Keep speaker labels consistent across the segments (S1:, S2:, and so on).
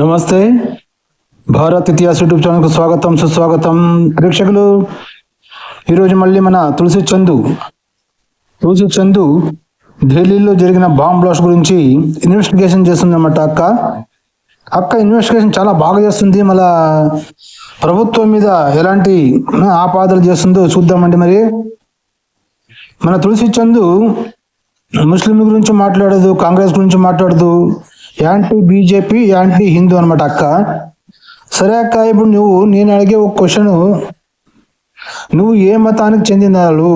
S1: నమస్తే. భారత్ ఇతిహాస్ యూట్యూబ్ ఛానల్కు స్వాగతం సుస్వాగతం. ప్రేక్షకులు ఈరోజు మళ్ళీ మన తులసి చందు. తులసి చందు ఢిల్లీలో జరిగిన బాంబ్ బ్లాస్ట్ గురించి ఇన్వెస్టిగేషన్ చేస్తుందన్నమాట అక్క. అక్క ఇన్వెస్టిగేషన్ చాలా బాగా చేస్తుంది. మళ్ళా ప్రభుత్వం మీద ఎలాంటి ఆపాదలు చేస్తుందో చూద్దామండి మరి. మన తులసి చందు ముస్లింల గురించి మాట్లాడదు కాంగ్రెస్ గురించి మాట్లాడదు. యాంటీ బీజేపీ యాంటీ హిందూ అనమాట అక్క. సరే అక్క ఇప్పుడు నువ్వు నేను అడిగే ఒక క్వశ్చన్ నువ్వు ఏ మతానికి చెందిన వాళ్ళు?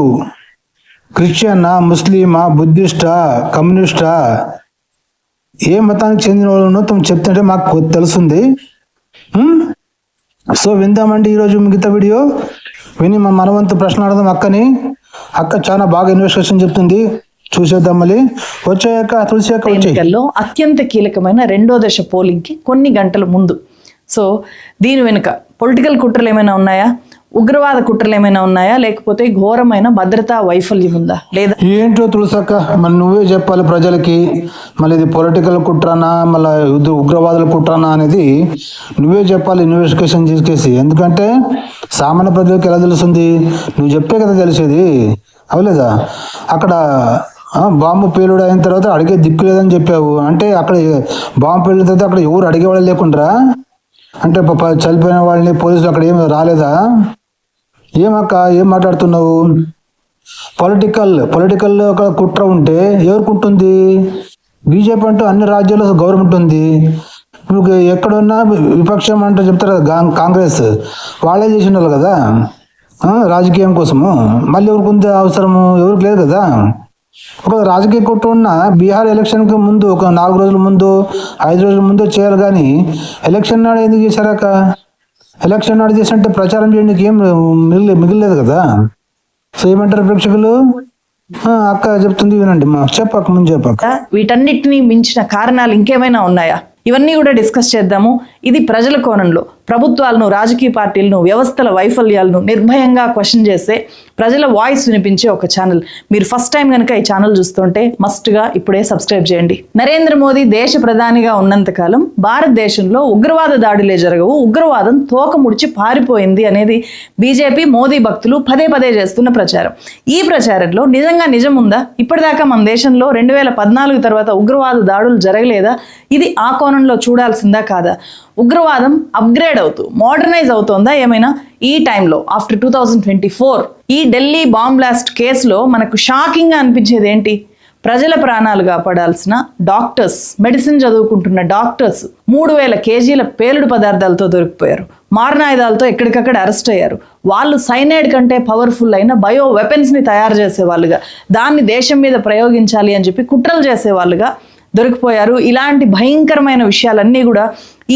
S1: క్రిస్టియన్నా ముస్లిమా బుద్ధిస్టా కమ్యూనిస్టా? ఏ మతానికి చెందిన వాళ్ళు తమ చెప్తుంటే మాకు తెలుస్తుంది సో విందామండి ఈరోజు మిగతా వీడియో. విని మన మనవంతు ప్రశ్న అడదాం అక్కని. అక్క చాలా బాగా ఇన్వెస్టిగేషన్ చెప్తుంది. చూసేద్దాం మళ్ళీ. వచ్చాక తులసి అక్క వచ్చాయి
S2: ఎన్నికల్లో అత్యంత కీలకమైన రెండో దశ పోలింగ్కి కొన్ని గంటల ముందు. సో దీని వెనుక పొలిటికల్ కుట్రలు ఏమైనా ఉన్నాయా? ఉగ్రవాద కుట్రలు ఏమైనా ఉన్నాయా? లేకపోతే ఘోరమైన భద్రతా వైఫల్యం ఉందా? లేదా
S1: ఏంటో తులసక్క మరి నువ్వే చెప్పాలి ప్రజలకి. మళ్ళీ ఇది పొలిటికల్ కుట్రనా? మళ్ళీ ఉగ్రవాదుల కుట్రనా అనేది నువ్వే చెప్పాలి ఇన్వెస్టిగేషన్ చేసేసి. ఎందుకంటే సామాన్య ప్రజలకు ఎలా తెలుస్తుంది? నువ్వు చెప్పే కదా తెలిసేది. అవలేదా అక్కడ బాంబు పేలుడు అయిన తర్వాత అడిగే దిక్కు లేదని చెప్పావు. అంటే అక్కడ బాంబు పేలిన తర్వాత అక్కడ ఎవరు అడిగేవాళ్ళు లేకుండా అంటే చనిపోయిన వాళ్ళని పోలీసులు అక్కడ ఏమి రాలేదా? ఏమక్క ఏం మాట్లాడుతున్నావు? పొలిటికల్ పొలిటికల్ ఒక కుట్ర ఉంటే ఎవరికి బీజేపీ అంటూ అన్ని రాజ్యాల్లో గవర్నమెంట్ ఉంది ఇప్పుడు ఎక్కడున్నా విపక్షం అంటే చెప్తారు కాంగ్రెస్. వాళ్ళే చేసిన వాళ్ళు కదా రాజకీయం కోసము. మళ్ళీ ఎవరికి ఉంది అవసరము? ఎవరికి లేదు కదా? ఒక రాజకీయ కుట్ర ఉన్న బీహార్ ఎలక్షన్కి ముందు ఒక నాలుగు రోజుల ముందు ఐదు రోజుల ముందు చేయాలి కానీ ఎలక్షన్ నాడు ఎందుకు చేశారాక ఎలక్షన్ నాడు చేసినట్టే ప్రచారం చేయడానికి ఏం మిగిలి మిగిలేదు కదా? సో ఏమంటారు ప్రేక్షకులు? అక్క చెప్తుంది వినండి. మా చెప్పక ముందు చెప్పక
S2: వీటన్నిటిని మించిన కారణాలు ఇంకేమైనా ఉన్నాయా? ఇవన్నీ కూడా డిస్కస్ చేద్దాము. ఇది ప్రజల కోణంలో ప్రభుత్వాలను రాజకీయ పార్టీలను వ్యవస్థల వైఫల్యాలను నిర్భయంగా క్వశ్చన్ చేస్తే ప్రజల వాయిస్ వినిపించే ఒక ఛానల్. మీరు ఫస్ట్ టైం కనుక ఈ ఛానల్ చూస్తుంటే మస్ట్గా ఇప్పుడే సబ్స్క్రైబ్ చేయండి. నరేంద్ర మోదీ దేశ ప్రధానిగా ఉన్నంతకాలం భారతదేశంలో ఉగ్రవాద దాడులే జరగవు ఉగ్రవాదం తోక ముడిచి పారిపోయింది అనేది బీజేపీ మోదీ భక్తులు పదే పదే చేస్తున్న ప్రచారం. ఈ ప్రచారంలో నిజంగా నిజం ఉందా? ఇప్పటిదాకా మన దేశంలో రెండు వేల పద్నాలుగు తర్వాత ఉగ్రవాద దాడులు జరగలేదా? ఇది ఆ కోణంలో చూడాల్సిందా కాదా? ఉగ్రవాదం అప్గ్రేడ్ అవుతూ మోడర్నైజ్ అవుతోందా ఏమైనా ఈ టైంలో after two thousand twenty four ఈ ఢిల్లీ బాంబ్ బ్లాస్ట్ కేసులో మనకు షాకింగ్గా అనిపించేది ఏంటి? ప్రజల ప్రాణాలు కాపాడాల్సిన డాక్టర్స్ మెడిసిన్ చదువుకుంటున్న డాక్టర్స్ మూడు వేల కేజీల పేలుడు పదార్థాలతో దొరికిపోయారు. మారణాయుధాలతో ఎక్కడికక్కడ అరెస్ట్ అయ్యారు. వాళ్ళు సైనైడ్ కంటే పవర్ఫుల్ అయిన బయో వెపన్స్ని తయారు చేసేవాళ్ళుగా దాన్ని దేశం మీద ప్రయోగించాలి అని చెప్పి కుట్రలు చేసేవాళ్ళుగా దొరికిపోయారు. ఇలాంటి భయంకరమైన విషయాలన్నీ కూడా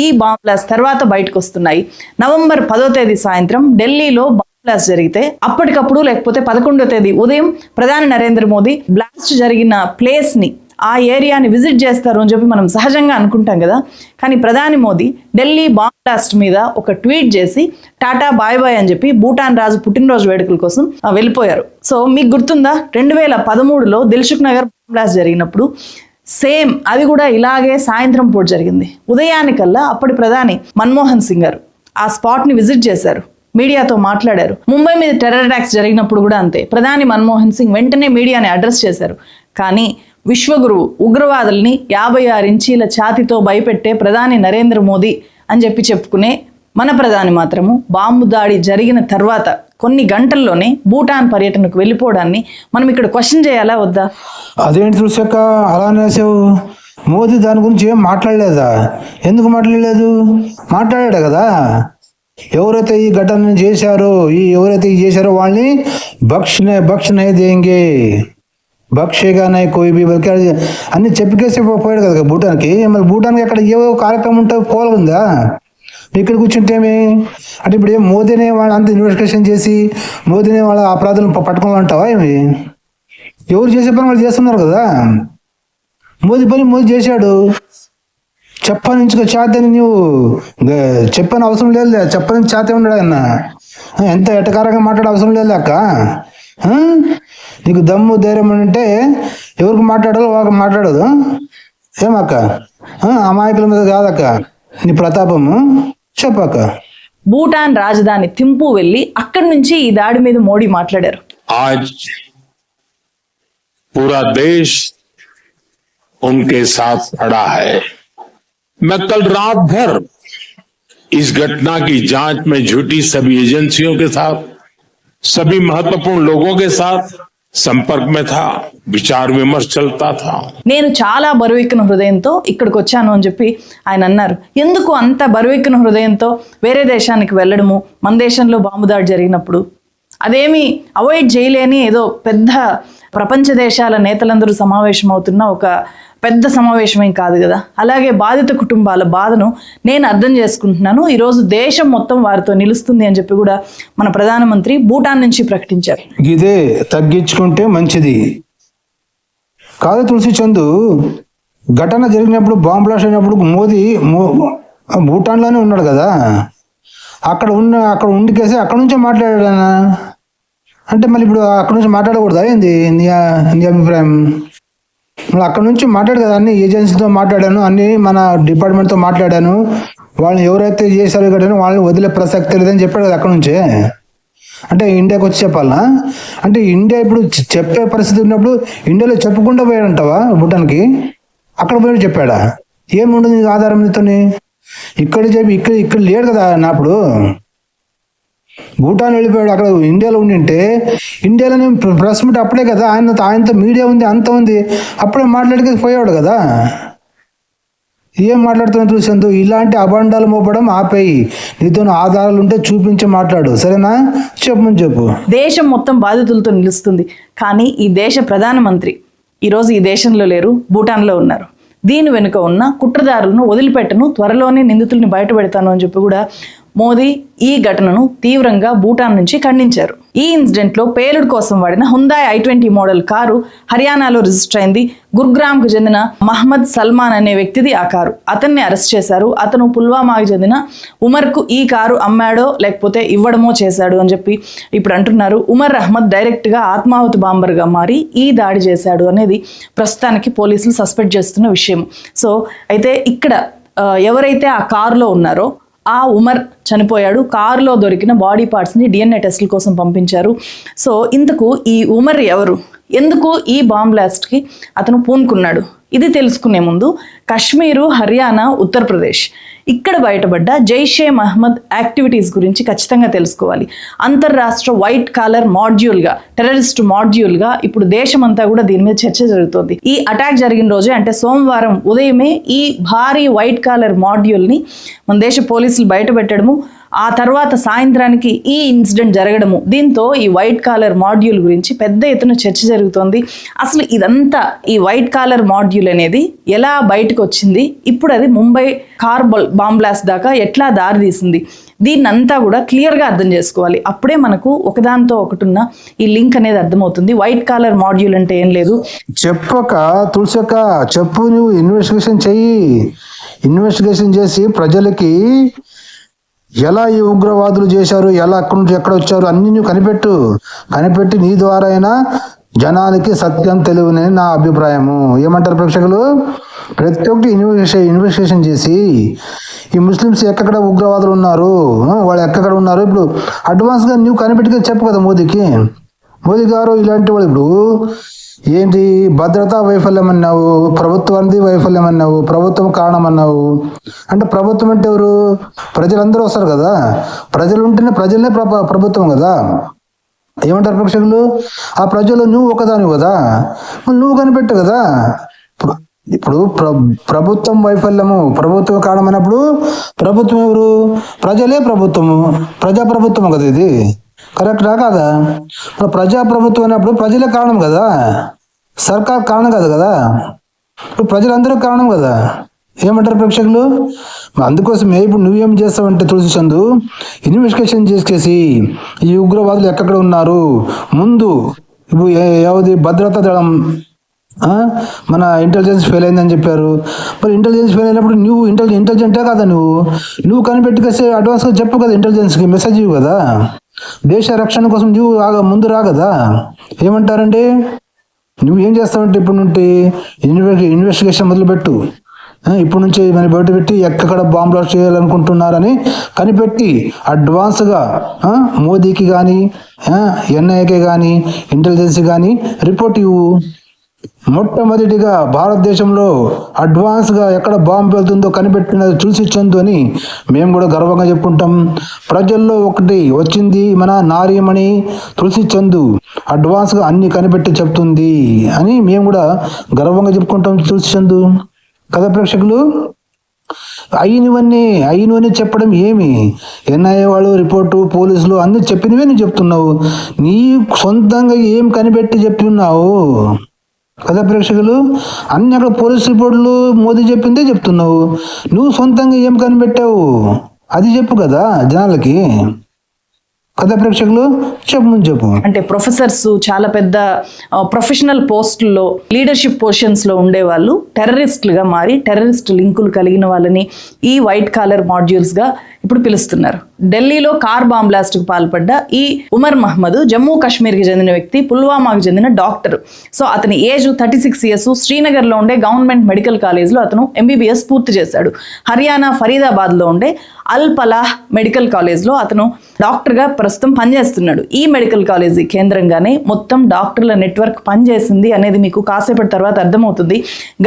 S2: ఈ బాంబ్ బ్లాస్ట్ తర్వాత బయటకు వస్తున్నాయి నవంబర్ పదో తేదీ సాయంత్రం ఢిల్లీలో బాంబ్ బ్లాస్ట్ జరిగితే అప్పటికప్పుడు లేకపోతే పదకొండో తేదీ ఉదయం ప్రధాని నరేంద్ర మోదీ బ్లాస్ట్ జరిగిన ప్లేస్ని ఆ ఏరియాని విజిట్ చేస్తారు అని చెప్పి మనం సహజంగా అనుకుంటాం కదా. కానీ ప్రధాని మోదీ ఢిల్లీ బాంబ్ బ్లాస్ట్ మీద ఒక ట్వీట్ చేసి టాటా బాయ్ బాయ్ అని చెప్పి భూటాన్ రాజు పుట్టినరోజు వేడుకల కోసం వెళ్ళిపోయారు. సో మీకు గుర్తుందా? రెండు వేల పదమూడులో దిల్సుఖ్ నగర్ బాంబ్ బ్లాస్ట్ జరిగినప్పుడు సేమ్ అది కూడా ఇలాగే సాయంత్రం పూట జరిగింది. ఉదయానికల్లా అప్పటి ప్రధాని మన్మోహన్ సింగ్ గారు ఆ స్పాట్ని విజిట్ చేశారు. మీడియాతో మాట్లాడారు. ముంబై మీద టెర్రర్ అటాక్స్ జరిగినప్పుడు కూడా అంతే. ప్రధాని మన్మోహన్ సింగ్ వెంటనే మీడియాని అడ్రస్ చేశారు. కానీ విశ్వగురువు ఉగ్రవాదుల్ని యాభై ఆరు ఇంచీల ఛాతితో భయపెట్టే ప్రధాని నరేంద్ర మోదీ అని చెప్పి చెప్పుకునే మన ప్రధాని మాత్రము బాంబు దాడి జరిగిన తర్వాత కొన్ని గంటల్లోనే భూటాన్ పర్యటనకు వెళ్ళిపోవడాన్ని మనం ఇక్కడ క్వశ్చన్ చేయాలా వద్దా?
S1: అదేంటి తులసక్క అలా అనేసావు మోదీ దాని గురించి ఏం మాట్లాడలేదా? ఎందుకు మాట్లాడలేదు? మాట్లాడాడు కదా. ఎవరైతే ఈ ఘటన చేశారో ఈ ఎవరైతే చేశారో వాళ్ళని భక్షణ భక్షణ దేంగే. భక్షేగా కోయి బి అన్ని చెప్పికేసి పోయాడు కదా భూటాన్కి. మరి భూటాన్కి అక్కడ ఏవో కార్యక్రమం ఉంటే పోలుందా ఇక్కడ కూర్చుంటేమి? అంటే ఇప్పుడు ఏం మోదీనే వాళ్ళ అంత ఇన్వెస్టిగేషన్ చేసి మోదీనే వాళ్ళ అపరాధులను ప- పట్టుకోవాలంటావా ఏమి? ఎవరు చేసే పని వాళ్ళు చేస్తున్నారు కదా. మోదీ పని మోదీ చేశాడు. చెప్పని ఇంచుకో చాతని నువ్వు చెప్పని అవసరం లేదు చెప్పని చేతే ఉన్నాడు ఆయన. ఎంత ఎటకారంగా మాట్లాడే అవసరం లేదు అక్క. నీకు దమ్ము ధైర్యం ఉంటే ఎవరికి మాట్లాడాలో వాళ్ళకి మాట్లాడదు. ఏమక్క అమాయకుల మీద కాదక్క. నీ ప్రతాపము. చెప్పాక
S2: భూటాన్ రాజధాని థింపు వెళ్ళి అక్కడి నుంచి ఈ దాడి మీద మోడీ మాట్లాడారు
S3: आज पूरा देश उनके साथ खड़ा है मैं कल रात भर इस घटना की जांच में जुटी सभी एजेंसियों के साथ सभी महत्वपूर्ण लोगों के साथ సంపర్క్ మెథా విమర్శ చల్తా థా
S2: నేను చాలా బరువెక్కిన హృదయంతో ఇక్కడికి వచ్చాను అని చెప్పి ఆయన అన్నారు. ఎందుకు అంత బరువెక్కిన హృదయంతో వేరే దేశానికి వెళ్ళడము మన దేశంలో బాంబు దాడి జరిగినప్పుడు? అదేమి అవాయిడ్ చేయలేని ఏదో పెద్ద ప్రపంచ దేశాల నేతలందరూ సమావేశం అవుతున్న ఒక పెద్ద సమావేశమేం కాదు కదా. అలాగే బాధిత కుటుంబాల బాధను నేను అర్థం చేసుకుంటున్నాను. ఈరోజు దేశం మొత్తం వారితో నిలుస్తుంది అని చెప్పి కూడా మన ప్రధానమంత్రి భూటాన్ నుంచి ప్రకటించారు.
S1: ఇదే తగ్గించుకుంటే మంచిది. కాదు తులసి చందు ఘటన జరిగినప్పుడు బాంబ్ బ్లాస్ట్ అయినప్పుడు మోదీ భూటాన్లోనే ఉన్నాడు కదా. అక్కడ ఉన్న అక్కడ ఉండికేసి అక్కడ నుంచే మాట్లాడాడనా అంటే మళ్ళీ ఇప్పుడు అక్కడ నుంచి మాట్లాడకూడదా? ఏంది? నీ నీ అభిప్రాయం? మళ్ళీ అక్కడ నుంచి మాట్లాడు కదా అన్ని ఏజెన్సీతో మాట్లాడాను అన్ని మన డిపార్ట్మెంట్తో మాట్లాడాను. వాళ్ళని ఎవరైతే చేశారో ఇక్కడ వాళ్ళని వదిలే ప్రసక్తి లేదని చెప్పాడు కదా అక్కడ నుంచే? అంటే ఇండియాకి వచ్చి చెప్పాలా అంటే ఇండియా ఇప్పుడు చెప్పే పరిస్థితి ఉన్నప్పుడు ఇండియాలో చెప్పకుండా పోయాడంటావా భూటాన్కి? అక్కడ పోయి చెప్పాడా? ఏముండదు నీకు ఆధారం నీతోని? ఇక్కడ చెప్పి ఇక్కడ ఇక్కడ లేడు కదా నా అప్పుడు. భూటాన్ వెళ్ళిపోయాడు. అక్కడ ఇండియాలో ఉండింటే ఇండియాలోనే ప్ర- ప్రెస్ మీట్ అప్పుడే కదా ఆయన ఆయనతో మీడియా ఉంది అంత ఉంది. అప్పుడే మాట్లాడికి పోయాడు కదా. ఏం మాట్లాడుతున్నావు చూసేందు ఇలాంటి అబండాలు మోపడం ఆపేయి. నీతో ఆధారాలు ఉంటే చూపించి మాట్లాడు. సరేనా? చెప్పమని చెప్పు.
S2: దేశం మొత్తం బాధితులతో నిలుస్తుంది. కానీ ఈ దేశ ప్రధానమంత్రి ఈరోజు ఈ దేశంలో లేరు భూటాన్లో ఉన్నారు. దీని వెనుక ఉన్న కుట్రదారులను వదిలిపెట్టను త్వరలోనే నిందితుల్ని బయటపెడతాను అని చెప్పి కూడా మోదీ ఈ ఘటనను తీవ్రంగా భూటాన్ నుంచి ఖండించారు. ఈ ఇన్సిడెంట్లో పేలుడు కోసం వాడిన Hyundai I twenty model car హర్యానాలో రిజిస్టర్ అయింది. గుర్గ్రామ్కు చెందిన మహమ్మద్ సల్మాన్ అనే వ్యక్తిది ఆ కారు. అతన్ని అరెస్ట్ చేశారు. అతను పుల్వామాకు చెందిన ఉమర్కు ఈ కారు అమ్మాడో లేకపోతే ఇవ్వడమో చేశాడు అని చెప్పి ఇప్పుడు అంటున్నారు. ఉమర్ అహ్మద్ డైరెక్ట్గా ఆత్మాహుతి బాంబర్గా మారి ఈ దాడి చేశాడు అనేది ప్రస్తుతానికి పోలీసులు సస్పెక్ట్ చేస్తున్న విషయం. సో అయితే ఇక్కడ ఎవరైతే ఆ కారులో ఉన్నారో ఆ ఉమర్ చనిపోయాడు. కారులో దొరికిన బాడీ పార్ట్స్ని డిఎన్ఏ టెస్ట్ల కోసం పంపించారు. సో ఇందుకు ఈ ఉమర్ ఎవరు? ఎందుకు ఈ బాంబ్ బ్లాస్ట్కి అతను పూనుకున్నాడు? ఇది తెలుసుకునే ముందు కాశ్మీరు హర్యానా ఉత్తరప్రదేశ్. ఇక్కడ బయటపడ్డ జైషే మహమ్మద్ యాక్టివిటీస్ గురించి ఖచ్చితంగా తెలుసుకోవాలి. అంతర్రాష్ట్ర వైట్ కాలర్ మాడ్యూల్గా టెర్రరిస్ట్ మాడ్యూల్గా ఇప్పుడు దేశమంతా కూడా దీని మీద చర్చ జరుగుతోంది. ఈ అటాక్ జరిగిన రోజే అంటే సోమవారం ఉదయమే ఈ భారీ వైట్ కాలర్ మాడ్యూల్ని మన దేశ పోలీసులు బయటపెట్టడము ఆ తర్వాత సాయంత్రానికి ఈ ఇన్సిడెంట్ జరగడము. దీంతో ఈ వైట్ కాలర్ మాడ్యూల్ గురించి పెద్ద ఎత్తున చర్చ జరుగుతోంది. అసలు ఇదంతా ఈ వైట్ కాలర్ మాడ్యూల్ అనేది ఎలా బయటకు వచ్చింది ఇప్పుడు అది ముంబై కార్ బాంబ్లాస్ట్ దాకా ఎట్లా దారి తీసింది? దీన్నంతా కూడా క్లియర్గా అర్థం చేసుకోవాలి. అప్పుడే మనకు ఒకదానితో ఒకటిన్న ఈ లింక్ అనేది అర్థమవుతుంది. వైట్ కాలర్ మాడ్యూల్ అంటే ఏం లేదు.
S1: చెప్పక తులసక చెప్పు నువ్వు ఇన్వెస్టిగేషన్ చెయ్యి. ఇన్వెస్టిగేషన్ చేసి ప్రజలకి ఎలా ఈ ఉగ్రవాదులు చేశారు ఎలా అక్కడి నుంచి ఎక్కడ వచ్చారు అన్ని నువ్వు కనిపెట్టు. కనిపెట్టి నీ ద్వారా అయినా జనాలకి సత్యం తెలియని నా అభిప్రాయము. ఏమంటారు ప్రేక్షకులు? ప్రతి ఒక్కటి ఇన్వెస్టిగేషన్ ఇన్వెస్టిగేషన్ చేసి ఈ ముస్లిమ్స్ ఎక్కడ ఉగ్రవాదులు ఉన్నారు? వాళ్ళు ఎక్కడ ఉన్నారు? ఇప్పుడు అడ్వాన్స్గా నువ్వు కనిపెట్టుకొని చెప్పు కదా మోదీకి. మోదీ గారు ఇలాంటి వాళ్ళు ఇప్పుడు ఏంటి భద్రతా వైఫల్యం అన్నావు ప్రభుత్వానికి వైఫల్యం అన్నావు ప్రభుత్వం కారణం అన్నావు అంటే ప్రభుత్వం అంటే ఎవరు? ప్రజలందరూ వస్తారు కదా. ప్రజలు ఉంటేనే ప్రజలే ప్రభుత్వం కదా. ఏమంటారు ప్రేక్షకులు? ఆ ప్రజలు నువ్వు ఒకదాని కదా. నువ్వు కనిపెట్టు కదా. ఇప్పుడు ప్ర ప్రభుత్వం వైఫల్యము ప్రభుత్వం కారణమైనప్పుడు ప్రభుత్వం ఎవరు? ప్రజలే ప్రభుత్వము ప్రజాప్రభుత్వం కదా ఇది. కరెక్టా కాదా? మరి ప్రజాప్రభుత్వం అయినప్పుడు ప్రజలే కారణం కదా? సర్కార్ కారణం కాదు కదా? ఇప్పుడు ప్రజలందరూ కారణం కదా? ఏమంటారు ప్రేక్షకులు? అందుకోసమే ఇప్పుడు నువ్వేం చేస్తావంటే తులసి చందు ఇన్వెస్టిగేషన్ చేసేసి ఈ ఉగ్రవాదులు ఎక్కడ ఉన్నారు? ముందు ఇప్పుడు ఏవది భద్రతా దళం మన ఇంటెలిజెన్స్ ఫెయిల్ అయిందని చెప్పారు. మరి ఇంటెలిజెన్స్ ఫెయిల్ అయినప్పుడు నువ్వు ఇంటెలి ఇంటెలిజెంటే కదా నువ్వు? నువ్వు కనిపెట్టుకేసి అడ్వాన్స్గా చెప్పు కదా ఇంటెలిజెన్స్కి మెసేజ్ ఇవ్వు కదా? దేశ రక్షణ కోసం నువ్వు ఆగ ముందు రాగదా? ఏమంటారండి? నువ్వు ఏం చేస్తావంటే ఇప్పుడు నుండి ఇన్వెస్టిగేషన్ మొదలుపెట్టు. ఇప్పుడు నుంచి మన బయట పెట్టి ఎక్కడ బాంబ్ బ్లాస్ట్ చేయాలనుకుంటున్నారని కనిపెట్టి అడ్వాన్స్గా మోదీకి కానీ ఎన్ఐఏకి కానీ ఇంటెలిజెన్స్ కానీ రిపోర్ట్ ఇవ్వు. మొట్టమొదటిగా భారతదేశంలో అడ్వాన్స్గా ఎక్కడ బాంబు వెళ్తుందో కనిపెట్టినది చూసి చందు అని మేము కూడా గర్వంగా చెప్పుకుంటాం. ప్రజల్లో ఒకటి వచ్చింది మన నారీమణి తులసి చందు. అడ్వాన్స్గా అన్ని కనిపెట్టి చెప్తుంది అని మేము కూడా గర్వంగా చెప్పుకుంటాం తులసి చందు. కథ ప్రేక్షకులు అయినవన్నీ అయినవన్నీ చెప్పడం ఏమి? ఎన్ఐఏ వాళ్ళు రిపోర్టు పోలీసులు అన్ని చెప్పినవే నువ్వు చెప్తున్నావు. నీ సొంతంగా ఏం కనిపెట్టి చెప్పి కథ ప్రేక్షకులు? అన్ని అక్కడ పోలీస్ రిపోర్టులు మోదీ చెప్పిందే చెప్తున్నావు. నువ్వు సొంతంగా ఏం కనిపెట్టావు? అది చెప్పు కదా జనాలకి. కథ ప్రేక్షకులు చెప్పు చెప్పు.
S2: అంటే ప్రొఫెసర్స్ చాలా పెద్ద ప్రొఫెషనల్ పోస్టుల్లో లీడర్షిప్ పొజిషన్స్లో ఉండేవాళ్ళు. టెర్రరిస్టులుగా మారి టెర్రరిస్ట్ లింకులు కలిగిన వాళ్ళని ఈ వైట్ కాలర్ మాడ్యూల్స్గా ఇప్పుడు పిలుస్తున్నారు. ఢిల్లీలో కార్ బాంబ్ బ్లాస్ట్కు పాల్పడ్డ ఈ ఉమర్ మహమ్మద్ జమ్మూ కాశ్మీర్కి చెందిన వ్యక్తి పుల్వామాకు చెందిన డాక్టర్. సో అతని ఏజ్ థర్టీ సిక్స్ ఇయర్స్. శ్రీనగర్లో ఉండే గవర్నమెంట్ మెడికల్ కాలేజ్లో అతను ఎంబీబీఎస్ పూర్తి చేశాడు. హర్యానా ఫరీదాబాద్లో ఉండే అల్ పలాహ్ మెడికల్ కాలేజ్లో అతను డాక్టర్గా ప్రస్తుతం పనిచేస్తున్నాడు. ఈ మెడికల్ కాలేజీ కేంద్రంగానే మొత్తం డాక్టర్ల నెట్వర్క్ పనిచేసింది అనేది మీకు కాసేపటి తర్వాత అర్థమవుతుంది.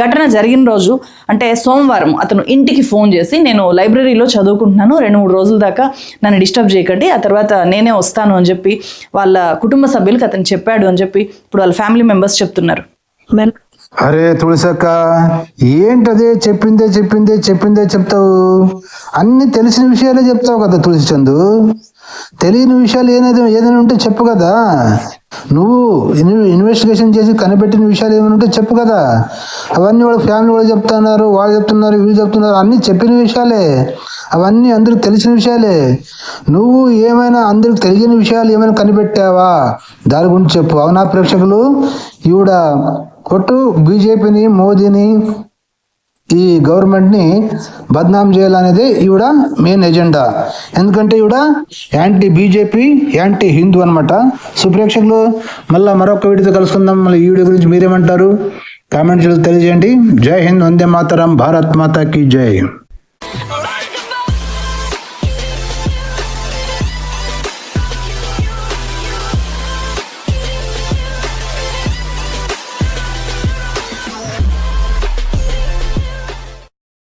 S2: ఘటన జరిగిన రోజు అంటే సోమవారం అతను ఇంటికి ఫోన్ చేసి నేను లైబ్రరీలో చదువుకుంటున్నాను రెండు మూడు రోజుల దాకా నన్ను డిస్టర్బ్ చేయకండి ఆ తర్వాత నేనే వస్తాను అని చెప్పి వాళ్ళ కుటుంబ సభ్యులకు అతను చెప్పాడు అని చెప్పి ఇప్పుడు వాళ్ళ ఫ్యామిలీ మెంబర్స్ చెప్తున్నారు.
S1: అరే తులసక్క ఏంటదే చెప్పిందే చెప్పిందే చెప్పిందే చెప్తావు? అన్ని తెలిసిన విషయాలే చెప్తావు కదా తులసి చందు తెలియని విషయాలు ఏదైనా ఏదైనా ఉంటే చెప్పు కదా. నువ్వు ఇన్- ఇన్వెస్టిగేషన్ చేసి కనిపెట్టిన విషయాలు ఏమైనా ఉంటే చెప్పు కదా. అవన్నీ వాళ్ళ ఫ్యామిలీ వాళ్ళు చెప్తున్నారు వాళ్ళు చెప్తున్నారు వీళ్ళు చెప్తున్నారు. అన్నీ చెప్పిన విషయాలే. అవన్నీ అందరికి తెలిసిన విషయాలే. నువ్వు ఏమైనా అందరికి తెలియని విషయాలు ఏమైనా కనిపెట్టావా? దాని గురించి చెప్పు. అవునా ప్రేక్షకులు? ఈవిడ కొట్టు బీజేపీని మోదీని ఈ గవర్నమెంట్ని బద్నాం చేయాలనేది ఈవిడ మెయిన్ ఎజెండా ఎందుకంటే ఈవిడ యాంటీ బీజేపీ యాంటీ హిందూ అనమాట సో ప్రేక్షకులు మళ్ళీ మరొక వీడియోతో కలుసుకుందాం. మళ్ళీ ఈ వీడియో గురించి మీరేమంటారు? కామెంట్స్ తెలియజేయండి. జై హింద్ వందే మాతరం భారత్ మాతాకి జై.